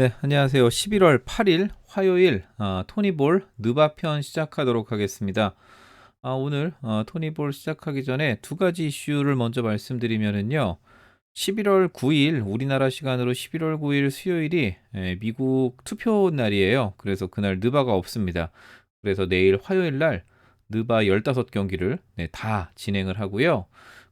네, 안녕하세요. 11월 8일 화요일 어, 토니볼 느바편 시작하도록 하겠습니다. 아, 오늘 어, 토니볼 시작하기 전에 두 가지 이슈를 먼저 말씀드리면은요. 11월 9일 우리나라 시간으로 11월 9일 수요일이 예, 미국 투표 날이에요. 그래서 그날 느바가 없습니다. 그래서 내일 화요일 날 느바 15경기를 네, 다 진행을 하고요.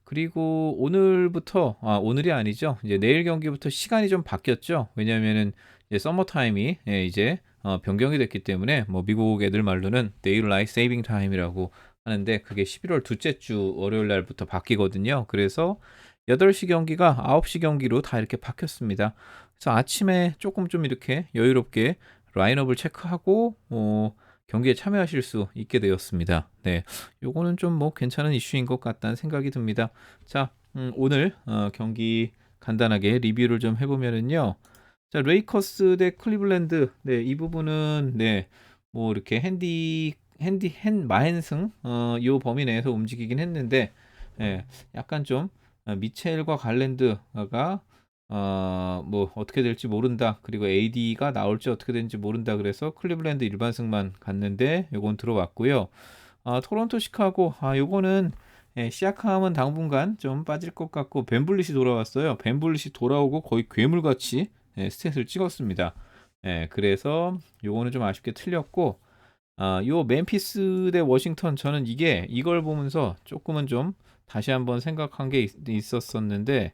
그리고 오늘부터 아 오늘이 아니죠. 이제 내일 경기부터 시간이 좀 바뀌었죠. 왜냐면은 이제 서머 타임이 예, 이제 어, 변경이 됐기 때문에 뭐 미국 애들 말로는 데일라이트 세이빙 타임이라고 하는데 그게 11월 둘째 주 월요일 날부터 바뀌거든요. 그래서 8시 경기가 9시 경기로 다 이렇게 바뀌었습니다. 그래서 아침에 조금 좀 이렇게 여유롭게 라인업을 체크하고 어 경기에 참여하실 수 있게 되었습니다. 네, 요거는 좀 뭐 괜찮은 이슈인 것 같다는 생각이 듭니다. 자, 음, 오늘 어, 경기 간단하게 리뷰를 좀 해보면은요. 자, 레이커스 대 클리블랜드, 네, 이 부분은 네, 뭐 이렇게 핸디 핸디 핸 마헨승 어, 요 범위 내에서 움직이긴 했는데, 예, 약간 좀 어, 미첼과 갈랜드가 어, 뭐 어떻게 될지 모른다. 그리고 AD가 나올지 어떻게 되는지 모른다. 그래서 클리블랜드 일반승만 갔는데 요건 들어왔고요. 아, 토론토 시카고 아 요거는 예, 시아캄은 당분간 좀 빠질 것 같고 벤블릿이 돌아왔어요. 벤블릿이 돌아오고 거의 괴물같이 예, 스탯을 찍었습니다. 예, 그래서 요거는 좀 아쉽게 틀렸고 아, 요 멤피스 대 워싱턴 저는 이게 이걸 보면서 조금은 좀 다시 한번 생각한 게 있, 었었는데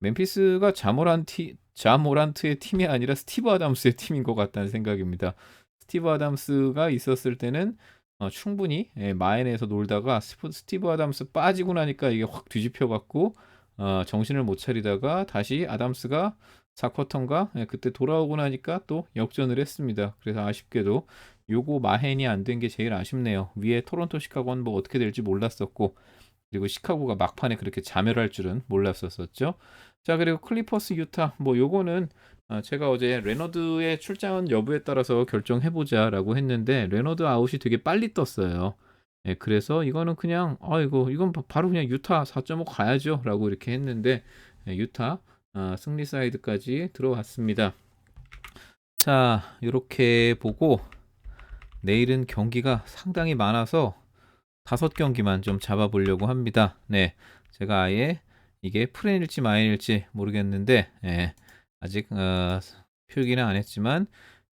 멤피스가 자모란티 자모란트의 팀이 아니라 스티브 아담스의 팀인 것 같다는 생각입니다. 스티브 아담스가 있었을 때는 어, 충분히 예, 마인에서 놀다가 스티브 아담스 빠지고 나니까 이게 확 뒤집혀 갖고 어, 정신을 못 차리다가 다시 아담스가 4쿼터인가 예, 그때 돌아오고 나니까 또 역전을 했습니다. 그래서 아쉽게도 요거 마헨이 안 된 게 제일 아쉽네요. 위에 토론토 시카고는 뭐 어떻게 될지 몰랐었고 그리고 시카고가 막판에 그렇게 자멸할 줄은 몰랐었었죠. 자 그리고 클리퍼스 유타 뭐 요거는 어, 제가 어제 레너드의 출장 여부에 따라서 결정해보자라고 했는데 레너드 아웃이 되게 빨리 떴어요. 예, 그래서 이거는 그냥 아이고 이건 바로 그냥 유타 4.5 가야죠라고 이렇게 했는데 예, 유타 어, 승리 사이드까지 들어왔습니다. 자 이렇게 보고 내일은 경기가 상당히 많아서 다섯 경기만 좀 잡아보려고 합니다. 네, 제가 아예 이게 프렌일지 마인일지 모르겠는데 예, 아직 어, 표기는 안 했지만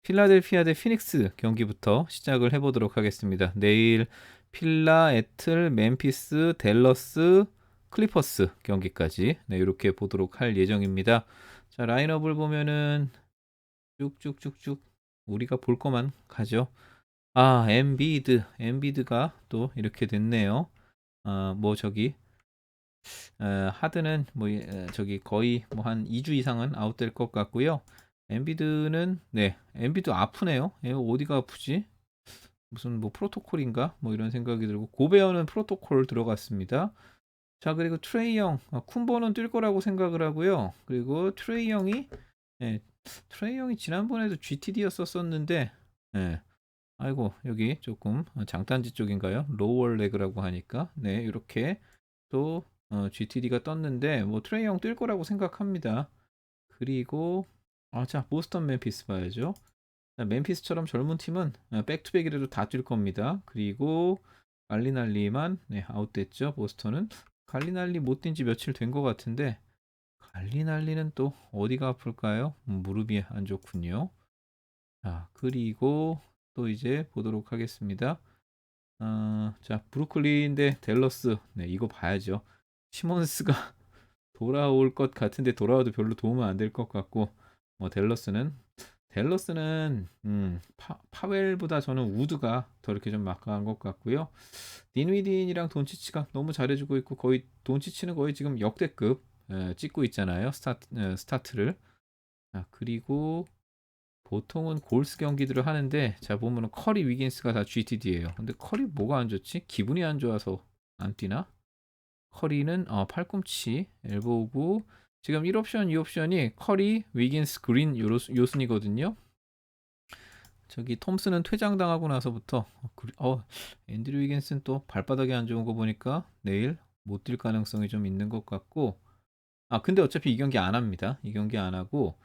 필라델피아 대 피닉스 경기부터 시작을 해보도록 하겠습니다. 내일 필라, 애틀, 멤피스, 델러스, 클리퍼스 경기까지 네, 이렇게 보도록 할 예정입니다. 자 라인업을 보면은 쭉쭉쭉쭉 우리가 볼 거만 가죠. 아 엠비드 엠비드가 또 이렇게 됐네요. 아뭐 저기 어, 하드는 뭐 어, 저기 거의 뭐 한 2주 이상은 아웃될 것 같고요. 엔비드는 네 엔비드 아프네요. 예, 어디가 아프지? 무슨 뭐 프로토콜인가? 뭐 이런 생각이 들고 고베어는 프로토콜 들어갔습니다. 자 그리고 트레이 형 아, 쿤보는 뛸 거라고 생각을 하고요. 그리고 트레이 형이 예, 트레이 형이 지난번에도 GTD였었었는데 예. 아이고 여기 조금 장단지 쪽인가요? 로월 레그라고 하니까 네 이렇게 또 어, GTD가 떴는데 뭐 트레이 형 뛸 거라고 생각합니다. 그리고 아, 자 보스턴 멤피스 봐야죠. 자, 멤피스처럼 젊은 팀은 어, 백투백이라도 다 뛸 겁니다. 그리고 갈리날리만 네, 아웃됐죠. 보스턴은 갈리날리 못 뛴 지 며칠 된 것 같은데 갈리날리는 또 어디가 아플까요? 음, 무릎이 안 좋군요. 자 그리고 또 이제 보도록 하겠습니다. 어, 자 브루클린 대 델러스 네 이거 봐야죠. 시몬스가 돌아올 것 같은데 돌아와도 별로 도움은 안 될 것 같고 뭐 델러스는 델러스는 음, 파, 웰보다 저는 우드가 더 이렇게 좀 막강한 것 같고요. 딘위딘이랑 돈치치가 너무 잘해주고 있고 거의 돈치치는 거의 지금 역대급 에, 찍고 있잖아요. 스타트, 에, 스타트를. 자, 그리고 보통은 골스 경기들을 하는데 자 보면은 커리 위긴스가 다 GTD예요. 근데 커리 뭐가 안 좋지? 기분이 안 좋아서 안 뛰나? 커리는 어, 팔꿈치 엘보우고 지금 1옵션, 2옵션이 커리, 위긴스, 그린 요, 요 순이거든요. 저기 톰스는 퇴장당하고 나서부터 어 앤드류 위긴스는 또 발바닥이 안 좋은 거 보니까 내일 못 뛸 가능성이 좀 있는 것 같고 아 근데 어차피 이 경기 안 합니다. 이 경기 안 하고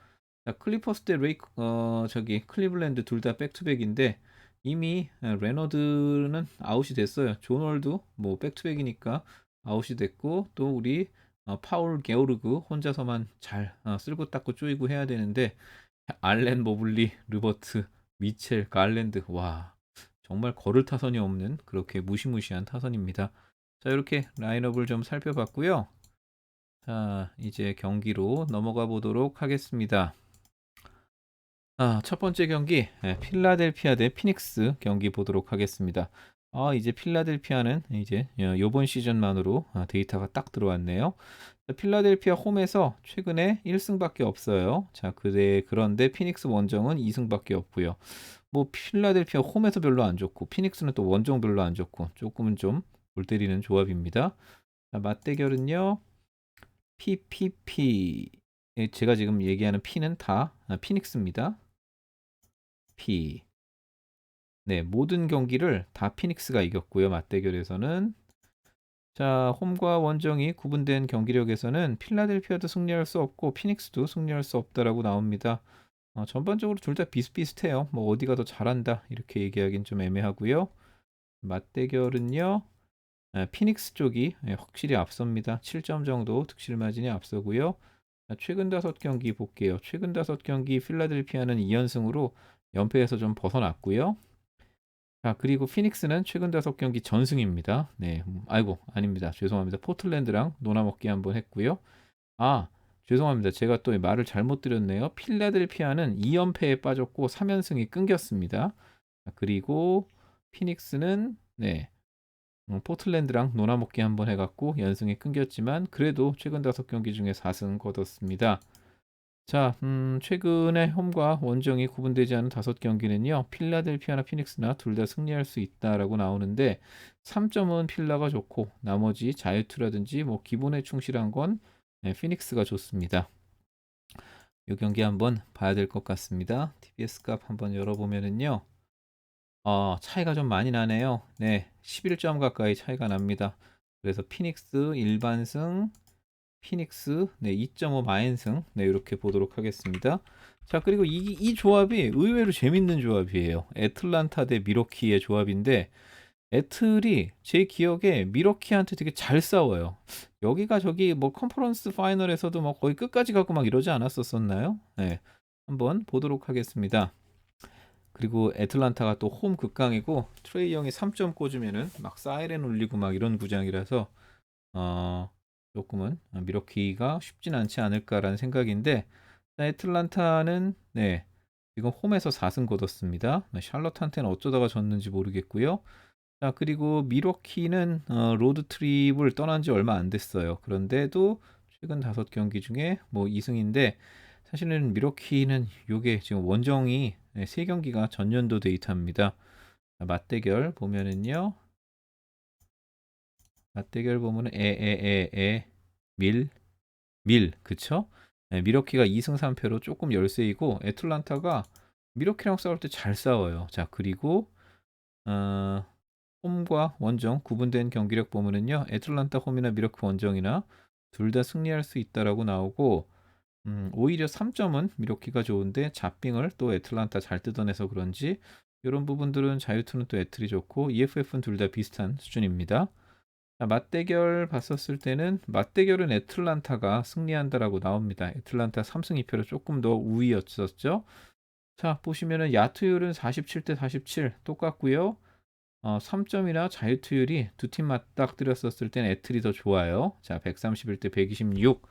자, 클리퍼스 대 레이크 어 저기 클리블랜드 둘 다 백투백인데 이미 레너드는 아웃이 됐어요. 존월도 뭐 백투백이니까 아웃이 됐고 또 우리 어, 파울 게오르그 혼자서만 잘 어, 쓸고 닦고 쪼이고 해야 되는데 알렌 모블리, 르버트, 미첼, 갈랜드 와 정말 걸을 타선이 없는 그렇게 무시무시한 타선입니다. 자 이렇게 라인업을 좀 살펴봤고요. 자 이제 경기로 넘어가 보도록 하겠습니다. 아, 첫 번째 경기 예, 필라델피아 대 피닉스 경기 보도록 하겠습니다. 아, 이제 필라델피아는 이제 어, 요번 시즌만으로 아, 데이터가 딱 들어왔네요. 자, 필라델피아 홈에서 최근에 1승밖에 없어요. 자, 그래 그런데 피닉스 원정은 2승밖에 없고요. 뭐 필라델피아 홈에서 별로 안 좋고 피닉스는 또 원정 별로 안 좋고 조금은 좀 골 때리는 조합입니다. 자, 맞대결은요. PPP 예, 제가 지금 얘기하는 P는 다 아, 피닉스입니다. P. 네, 모든 경기를 다 피닉스가 이겼고요. 맞대결에서는 자, 홈과 원정이 구분된 경기력에서는 필라델피아도 승리할 수 없고 피닉스도 승리할 수 없다라고 나옵니다. 어, 전반적으로 둘 다 비슷비슷해요. 뭐 어디가 더 잘한다 이렇게 얘기하긴 좀 애매하고요. 맞대결은요. 아, 피닉스 쪽이 예, 확실히 앞섭니다. 7점 정도 득실 마진이 앞서고요. 자, 최근 다섯 경기 볼게요. 최근 다섯 경기 필라델피아는 2연승으로 연패에서 좀 벗어났고요. 자, 그리고 피닉스는 최근 다섯 경기 전승입니다. 네, 음, 아이고, 아닙니다. 죄송합니다. 포틀랜드랑 노나먹기 한번 했고요. 아, 죄송합니다. 제가 또 말을 잘못 드렸네요. 필라델피아는 2연패에 빠졌고 3연승이 끊겼습니다. 자, 그리고 피닉스는 네, 음, 포틀랜드랑 노나먹기 한번 해갖고 연승이 끊겼지만 그래도 최근 다섯 경기 중에 4승 거뒀습니다. 자, 음, 최근에 홈과 원정이 구분되지 않은 다섯 경기는요, 필라델피아나 피닉스나 둘 다 승리할 수 있다라고 나오는데, 3점은 필라가 좋고, 나머지 자유투라든지 뭐 기본에 충실한 건 네, 피닉스가 좋습니다. 이 경기 한번 봐야 될 것 같습니다. TBS 값 한번 열어보면은요, 어, 차이가 좀 많이 나네요. 네, 11점 가까이 차이가 납니다. 그래서 피닉스 일반승, 피닉스 네 2.5 마인승 네 이렇게 보도록 하겠습니다. 자 그리고 이, 이 조합이 의외로 재밌는 조합이에요. 애틀란타 대 미러키의 조합인데 애틀이 제 기억에 미러키한테 되게 잘 싸워요. 여기가 저기 뭐 컨퍼런스 파이널에서도 뭐 거의 끝까지 가고 막 이러지 않았었었나요? 네 한번 보도록 하겠습니다. 그리고 애틀란타가 또 홈 극강이고 트레이 형이 3점 꽂으면은 막 사이렌 울리고 막 이런 구장이라서 어 조금은 미러키가 쉽진 않지 않을까라는 생각인데 애틀란타는 네 지금 홈에서 4승 거뒀습니다. 샬럿한테는 어쩌다가 졌는지 모르겠고요. 자 그리고 미러키는 어, 로드 트립을 떠난 지 얼마 안 됐어요. 그런데도 최근 다섯 경기 중에 뭐 2승인데 사실은 미러키는 요게 지금 원정이 네, 3경기가 전년도 데이터입니다. 자, 맞대결 보면은요. 맞대결 보면은 에에에에 밀, 밀, 그쵸? 네, 미러키가 2승 3패로 조금 열세이고 애틀란타가 미러키랑 싸울 때 잘 싸워요. 자 그리고 어, 홈과 원정 구분된 경기력 보면은요 애틀란타 홈이나 미러키 원정이나 둘 다 승리할 수 있다라고 나오고 음, 오히려 3점은 미러키가 좋은데 잡빙을 또 애틀란타 잘 뜯어내서 그런지 이런 부분들은 자유투는 또 애틀이 좋고 EFF는 둘 다 비슷한 수준입니다. 자, 맞대결 봤었을 때는 맞대결은 애틀란타가 승리한다라고 나옵니다. 애틀란타 3승 2패로 조금 더 우위였었죠. 자, 보시면은 야투율은 47대 47 똑같고요. 어, 3점이나 자유투율이 두 팀 맞닥뜨렸었을 땐 애틀이 더 좋아요. 자, 131대 126.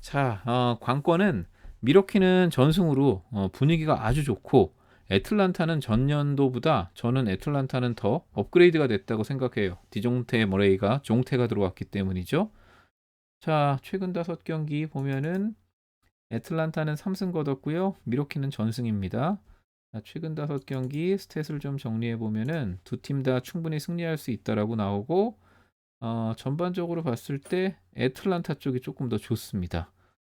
자, 어, 관건은 미러키는 전승으로 어, 분위기가 아주 좋고 애틀란타는 전년도보다 저는 애틀란타는 더 업그레이드가 됐다고 생각해요. 디종테 머레이가 종태가 들어왔기 때문이죠. 자, 최근 다섯 경기 보면은 애틀란타는 3승 거뒀고요. 미로키는 전승입니다. 자, 최근 다섯 경기 스탯을 좀 정리해 보면은 두 팀 다 충분히 승리할 수 있다라고 나오고 어, 전반적으로 봤을 때 애틀란타 쪽이 조금 더 좋습니다.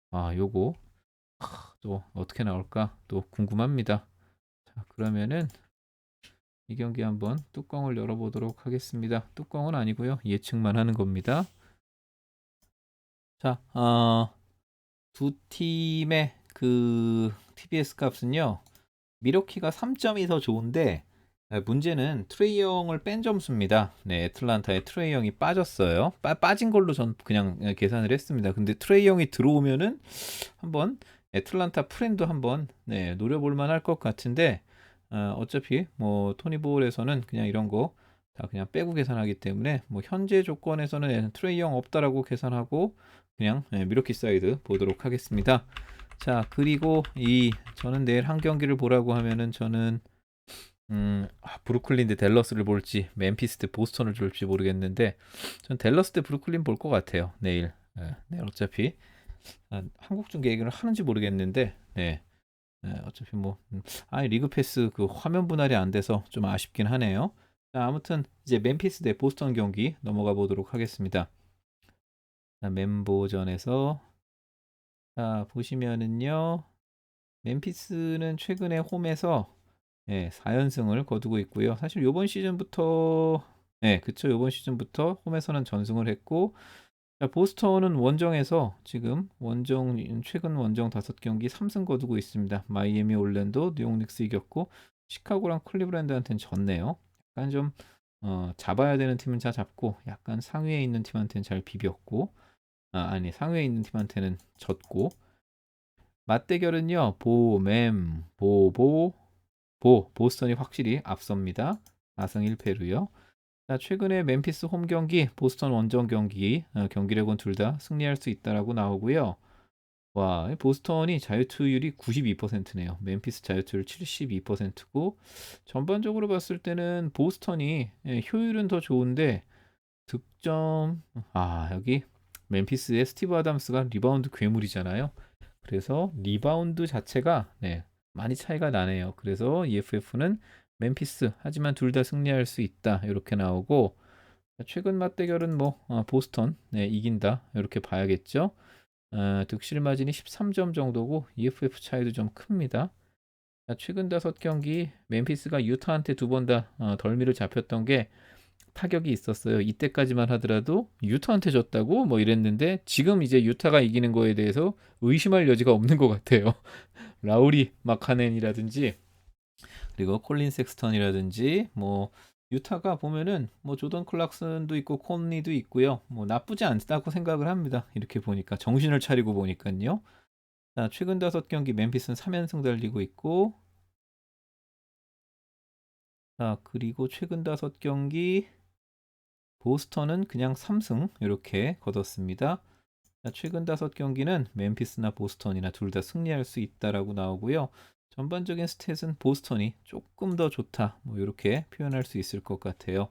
아, 요거 하, 또 어떻게 나올까 또 궁금합니다. 자, 그러면은 이 경기 한번 뚜껑을 열어보도록 하겠습니다. 뚜껑은 아니고요. 예측만 하는 겁니다. 자, 어, 두 팀의 그 TBS 값은요. 미러키가 3점이 더 좋은데 아, 문제는 트레이 영을 뺀 점수입니다. 네, 애틀란타의 트레이 영이 빠졌어요. 빠, 빠진 걸로 전 그냥 계산을 했습니다. 근데 트레이 영이 들어오면은 한번 애틀란타 프렌도 한번 네, 노려볼 만할 것 같은데 어, 어차피 뭐 토니볼에서는 그냥 이런 거 다 그냥 빼고 계산하기 때문에 뭐 현재 조건에서는 트레이 영 없다라고 계산하고 그냥 네, 미러키 사이드 보도록 하겠습니다. 자 그리고 이 저는 내일 한 경기를 보라고 하면은 저는 음, 아, 브루클린 대 댈러스를 볼지 멤피스 대 보스턴을 볼지 모르겠는데 전 댈러스 대 브루클린 볼 것 같아요 내일 네, 내일 어차피 아, 한국 중계 얘기를 하는지 모르겠는데 네. 네, 어차피 뭐 음, 아 리그 패스 그 화면 분할이 안 돼서 좀 아쉽긴 하네요. 자, 아무튼 이제 멤피스 대 보스턴 경기 넘어가 보도록 하겠습니다. 자, 멤버전에서 자, 보시면은요. 멤피스는 최근에 홈에서 예, 4연승을 거두고 있고요. 사실 요번 시즌부터 예, 그쵸. 요번 시즌부터 홈에서는 전승을 했고 자, 보스턴은 원정에서 지금 원정 최근 원정 5경기 3승 거두고 있습니다. 마이애미, 올랜도, 뉴욕 닉스 이겼고 시카고랑 클리브랜드한테는 졌네요. 약간 좀 어, 잡아야 되는 팀은 잘 잡고 약간 상위에 있는 팀한테는 잘 비볐고 아, 아니 상위에 있는 팀한테는 졌고 맞대결은요 보맴 보보 보 보스턴이 확실히 앞섭니다 4승 1패로요 자 최근에 멤피스 홈 경기 보스턴 원정 경기 어, 경기력은 둘 다 승리할 수 있다라고 나오고요 와, 보스턴이 자유투율이 92%네요. 멤피스 자유투율 72%고 전반적으로 봤을 때는 보스턴이 예, 효율은 더 좋은데 득점 아, 여기 멤피스의 스티브 아담스가 리바운드 괴물이잖아요. 그래서 리바운드 자체가 네, 많이 차이가 나네요. 그래서 EFF는 멤피스 하지만 둘 다 승리할 수 있다. 이렇게 나오고 최근 맞대결은 뭐 어, 보스턴 네, 이긴다. 이렇게 봐야겠죠. 어, 득실 마진이 13점 정도고 EFF 차이도 좀 큽니다. 자, 최근 다섯 경기 멤피스가 유타한테 두 번다 어, 덜미를 잡혔던 게 타격이 있었어요. 이때까지만 하더라도 유타한테 졌다고 뭐 이랬는데 지금 이제 유타가 이기는 거에 대해서 의심할 여지가 없는 것 같아요. 라우리 마카넨이라든지 그리고 콜린 섹스턴이라든지 뭐 유타가 보면은 뭐 조던 클락슨도 있고 콘니도 있고요. 뭐 나쁘지 않다고 생각을 합니다. 이렇게 보니까 정신을 차리고 보니까요. 자, 최근 다섯 경기 멤피스는 3연승 달리고 있고 자, 그리고 최근 다섯 경기 보스턴은 그냥 3승 이렇게 거뒀습니다. 자, 최근 다섯 경기는 멤피스나 보스턴이나 둘 다 승리할 수 있다라고 나오고요. 전반적인 스탯은 보스턴이 조금 더 좋다. 뭐 이렇게 표현할 수 있을 것 같아요.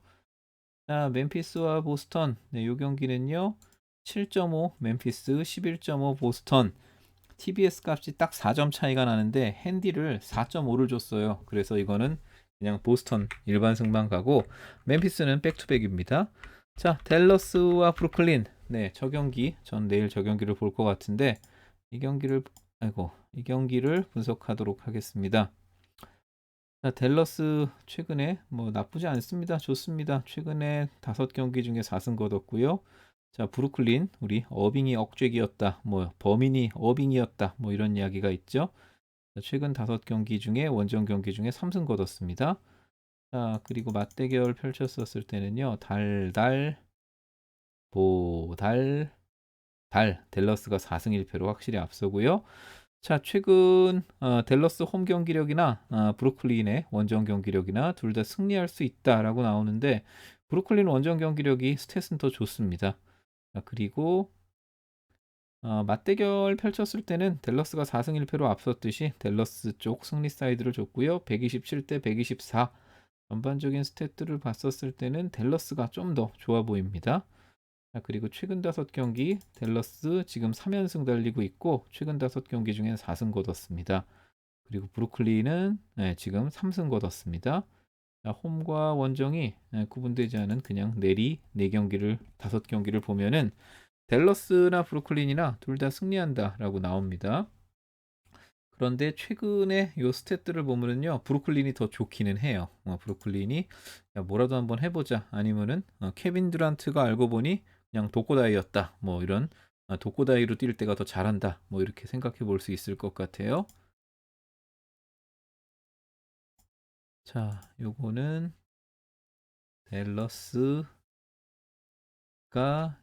자, 멤피스와 보스턴. 네, 요 경기는요. 7.5 멤피스, 11.5 보스턴. TBS 값이 딱 4점 차이가 나는데 핸디를 4.5를 줬어요. 그래서 이거는 그냥 보스턴 일반 승만 가고 멤피스는 백투백입니다. 자, 댈러스와 브루클린. 네, 저 경기 전 내일 저 경기를 볼 것 같은데 이 경기를 아이고 이 경기를 분석하도록 하겠습니다. 자, 댈러스 최근에 뭐 나쁘지 않습니다. 좋습니다. 최근에 다섯 경기 중에 4승 거뒀고요. 자, 브루클린 우리 어빙이 억죄기였다. 뭐 범인이 어빙이었다. 뭐 이런 이야기가 있죠. 자, 최근 다섯 경기 중에 원정 경기 중에 3승 거뒀습니다. 자, 그리고 맞대결 펼쳤었을 때는요. 달달 보달 달 댈러스가 4승 1패로 확실히 앞서고요. 자, 최근 어, 댈러스 홈 경기력이나 어, 브루클린의 원정 경기력이나 둘 다 승리할 수 있다라고 나오는데 브루클린 원정 경기력이 스탯은 더 좋습니다. 자, 그리고 어, 맞대결 펼쳤을 때는 댈러스가 4승 1패로 앞섰듯이 댈러스 쪽 승리 사이드를 줬고요. 127대 124 전반적인 스탯들을 봤었을 때는 댈러스가 좀 더 좋아 보입니다. 자, 그리고 최근 다섯 경기 댈러스 지금 3연승 달리고 있고 최근 다섯 경기 중에 4승 거뒀습니다. 그리고 브루클린은 네, 지금 3승 거뒀습니다. 자, 홈과 원정이 네, 구분되지 않은 그냥 내리 4경기를 5경기를 보면은 댈러스나 브루클린이나 둘 다 승리한다라고 나옵니다. 그런데 최근에 요 스탯들을 보면은요 브루클린이 더 좋기는 해요. 어, 브루클린이 야, 뭐라도 한번 해보자 아니면은 어, 케빈 드란트가 알고 보니 그냥 독고다이였다. 뭐 이런 아, 독고다이로 뛸 때가 더 잘한다. 뭐 이렇게 생각해 볼 수 있을 것 같아요. 자, 요거는 델러스가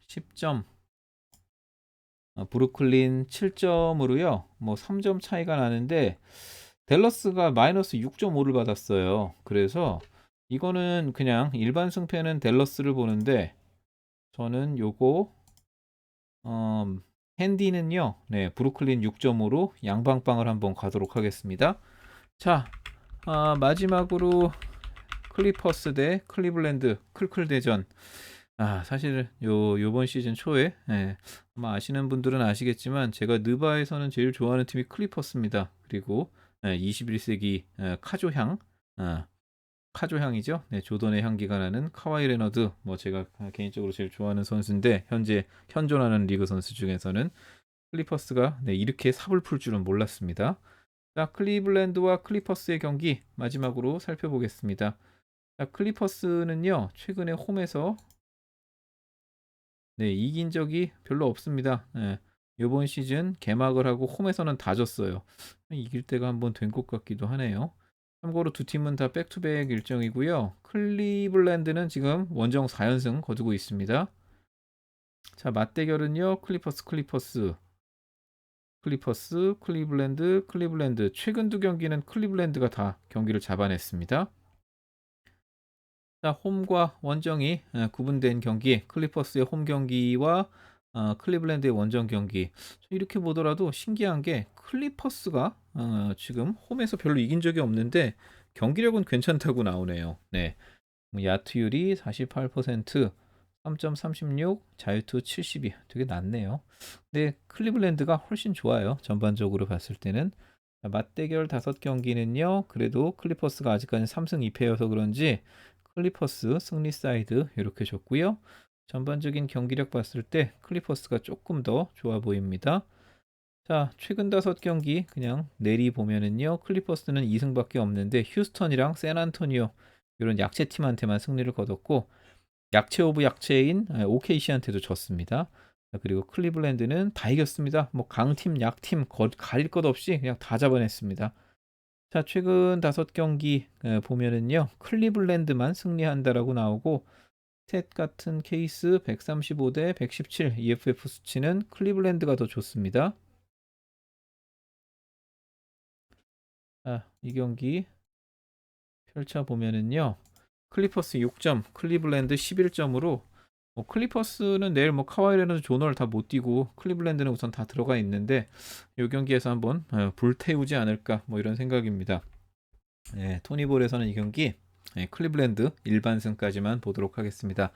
10점, 아, 브루클린 7점으로요. 뭐 3점 차이가 나는데 델러스가 마이너스 6.5를 받았어요. 그래서 이거는 그냥 일반 승패는 델러스를 보는데 저는 요거 음, 핸디는요. 네, 브루클린 6점으로 양방빵을 한번 가도록 하겠습니다. 자, 아, 마지막으로 클리퍼스 대 클리블랜드 클클 대전. 아, 사실 요 요번 시즌 초에 예, 아마 아시는 분들은 아시겠지만 제가 느바에서는 제일 좋아하는 팀이 클리퍼스입니다. 그리고 예, 21세기 예, 카조향 아, 카조 향이죠. 네, 조던의 향기가 나는 카와이 레너드 뭐 제가 개인적으로 제일 좋아하는 선수인데 현재 현존하는 리그 선수 중에서는 클리퍼스가 네, 이렇게 삽을 풀 줄은 몰랐습니다. 자, 클리블랜드와 클리퍼스의 경기 마지막으로 살펴보겠습니다. 자, 클리퍼스는요, 최근에 홈에서 네, 이긴 적이 별로 없습니다. 네, 이번 시즌 개막을 하고 홈에서는 다 졌어요. 이길 때가 한번 된 것 같기도 하네요. 참고로 두 팀은 다 백투백 일정이고요. 클리블랜드는 지금 원정 4연승 거두고 있습니다. 자, 맞대결은요. 클리퍼스 클리퍼스 클리퍼스, 클리블랜드, 클리블랜드. 최근 두 경기는 클리블랜드가 다 경기를 잡아냈습니다. 자, 홈과 원정이 어, 구분된 경기, 클리퍼스의 홈 경기와 어, 클리블랜드의 원정 경기. 이렇게 보더라도 신기한 게 클리퍼스가 어, 지금 홈에서 별로 이긴 적이 없는데 경기력은 괜찮다고 나오네요. 네. 뭐 야투율이 48%, 3.36, 자유투 72. 되게 낮네요. 근데 클리블랜드가 훨씬 좋아요. 전반적으로 봤을 때는. 맞대결 다섯 경기는요. 그래도 클리퍼스가 아직까지 3승 2패여서 그런지 클리퍼스 승리 사이드 이렇게 줬고요. 전반적인 경기력 봤을 때 클리퍼스가 조금 더 좋아 보입니다. 자, 최근 다섯 경기 그냥 내리 보면은요. 클리퍼스는 2승밖에 없는데 휴스턴이랑 샌안토니오 이런 약체 팀한테만 승리를 거뒀고 약체 오브 약체인 OKC한테도 졌습니다. 그리고 클리블랜드는 다 이겼습니다. 뭐 강팀, 약팀 가릴 것 없이 그냥 다 잡아냈습니다. 자, 최근 다섯 경기 보면은요. 클리블랜드만 승리한다라고 나오고 스탯 같은 케이스 135대 117 EFF 수치는 클리블랜드가 더 좋습니다. 자, 이 경기 펼쳐 보면은요. 클리퍼스 6점, 클리블랜드 11점으로 뭐 클리퍼스는 내일 뭐 카와이 레너드 조널 다못 뛰고 클리블랜드는 우선 다 들어가 있는데 이 경기에서 한번 어, 불태우지 않을까 뭐 이런 생각입니다. 네, 토니볼에서는 이 경기 네, 클리블랜드 일반승까지만 보도록 하겠습니다.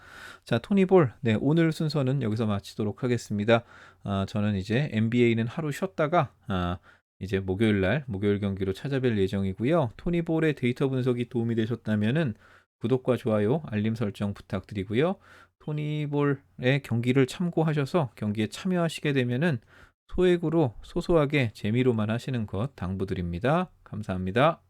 자, 토니 볼, 네, 오늘 순서는 여기서 마치도록 하겠습니다. 아, 저는 이제 NBA는 하루 쉬었다가 아, 이제 목요일 날 목요일 경기로 찾아뵐 예정이고요. 토니 볼의 데이터 분석이 도움이 되셨다면은 구독과 좋아요, 알림 설정 부탁드리고요. 토니 볼의 경기를 참고하셔서 경기에 참여하시게 되면은 소액으로 소소하게 재미로만 하시는 것 당부드립니다. 감사합니다.